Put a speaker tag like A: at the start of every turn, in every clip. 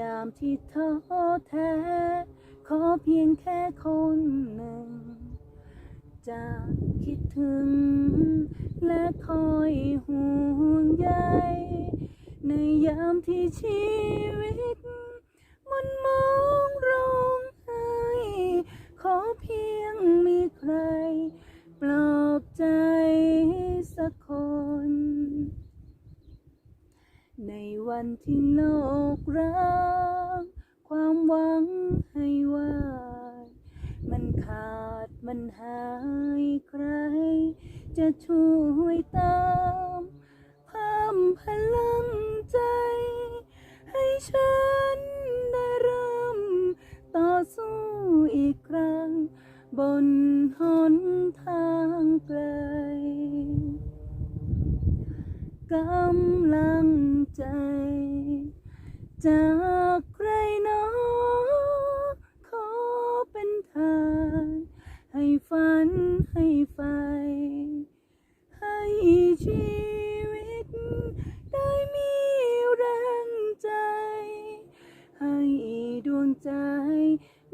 A: ยามที่ท้อแท้ ขอเพียงแค่คนหนึ่ง จะคิดถึง และคอยห่วงใยในยามที่ชีวิต มันมองร้องไห้ขอเพียงมีใคร ปลอบใจสักคน ใน วันที่โลกร้างความหวังให้วายมันขาดมันหายใคร จะช่วยตามเพิ่มพลังใจ ให้ฉันได้เริ่มต่อสู้อีกครั้ง บนหนทางไกล กำลังใจ จากใครหนอขอเป็นทางให้ฝันให้ไฟ ให้ชีวิต ได้มีแรงใจ ให้ดวงใจ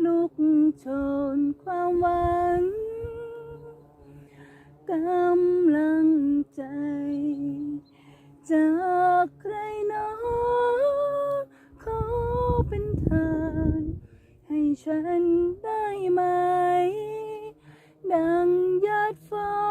A: ลุกโชนความหวังกำลังใจ จากใครนาอขอเป็นทางให้ฉันได้ไหม ดังยอดฟ้า